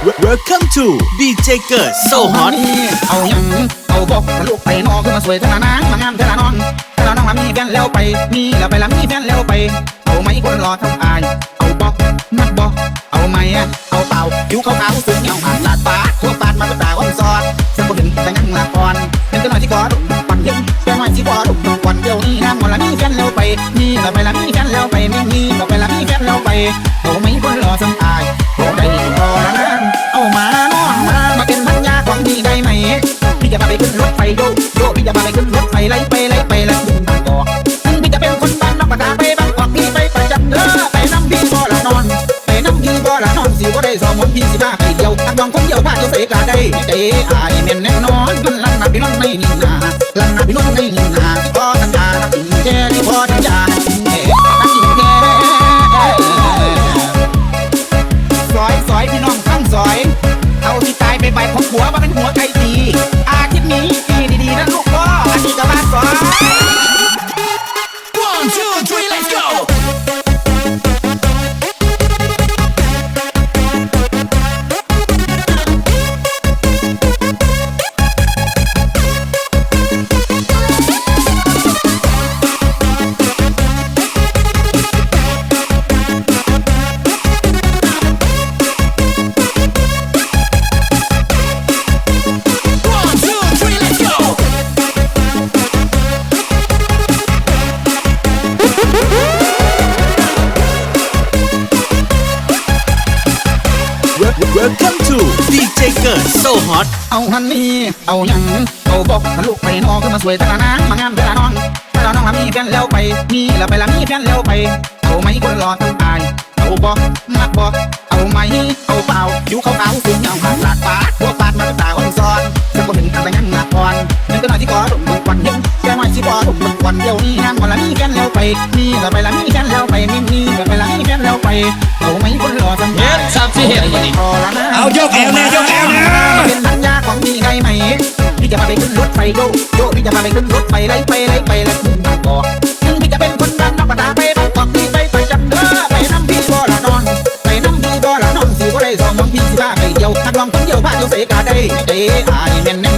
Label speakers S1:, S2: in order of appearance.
S1: Welcome to DJ เกิด So Hot
S2: เอาหยังเอาบอกทะลุไปนอกขึ้นมาสวยเท่านั้นมางามเท่านั้นนอนเท่านั้นน้องมามีแฟนแล้วไป มีแล้วไปแล้วมีแฟนแล้วไป เอาไหมคนรอทำอาย เอาบอกมักบอกเอาไหมอะเอาเปล่าผิวขาวๆสูงเงาหางลาดปากทั่วปาดมาก็ด่าอ้อมซอดฉันบ่ถึงแต่ยังละก่อนเห็นกันหน่อยที่กอดปันเย็นแฟนหน่อยที่กอดวันเดียวนี้นะหมดละมีแฟนแล้วไป มีแล้วไปแล้วมีแฟนแล้วไปไม่มีแล้วไปแล้วมีแฟนแล้วไป พี่จะพาไปขึ้นรถไฟโยโยพี่จะพาไปขึ้นรถไฟไล่ไปไล่ไปไล่ขึ้นบางกอกถึงพี่จะเป็นคนบ้านนอกปากกาไปบางกอกพี่ไปประจำเด้อไปน้ำพี่ก็ละนอน ไปน้ำพี่ก็ละนอนสิก็ได้สองมนพี่สิบ้าไปเดียวทักน้องคนเดียวพาจ้าเสกาได้เจ๊อายแม่นแน่นอนมันลันนาพี่น้องไม่นิ่งนาลันนาพี่น้องไม่นิ่งนาพอทันยาทักอิงแกที่พอทันยาทักอิงแกทักอิงแกซอยซอยพี่น้องข้างซอย เอาที่ตายไปใบของหัวมาเป็นหัวไก่
S1: to DJ เกิด So Hot
S2: เอาฮันนี่เอาหยังเอาบอกทะลุไปนอกขึ้นมาสวยตานะมางามตาน้องตาน้องมีแฟนแล้วไป มีแล้วไปแล้วมีแฟนแล้วไปเอาไหมคนรอทำอายเอาบอกมักบอกเอาไหมเอาเปล่าผิวขาวๆสูงยาวหางลาดปากหัวปาดมาตาอ่อนซ้อนจะบ่ถึงแต่ยังหนักอ่อนนึกกันหน่อยที่กอดมวันเดียวแค่หน่อยที่กอดมวันเดียวนี่นะวันละมีแฟนแล้วไปมีแล้วไปแล้วมีแฟนแล้วไปไม่มีแล้วไปแล้วมีแฟนแล้วไปเอาไหมคนรอทำอาย
S3: เฮ็ดซ้ำสิเฮ็ดบ่นี่
S2: พอแล้วนะ
S3: เอายกแอวแน่ยกแอวแน่
S2: เป็นสัญญาของพี่ได้ไหมพี่จะพาไปขึ้นรถไฟโยโยพี่จะพาไปขึ้นรถไฟไล่ไปไล่ไปไล่ขึ้นบางกอกถึงพี่จะเป็นคนบ้านนอกปากกาไปบางกอกพี่ไปไปจำเด้อไปน้ำพี่ก็ละนอนไปน้ำพี่ก็ละนอนสิก็ได้สองน้องพี่สิบ้าไปเดียวทักลองคนเดียวพาเจ้าเสกาได้เจ๊อา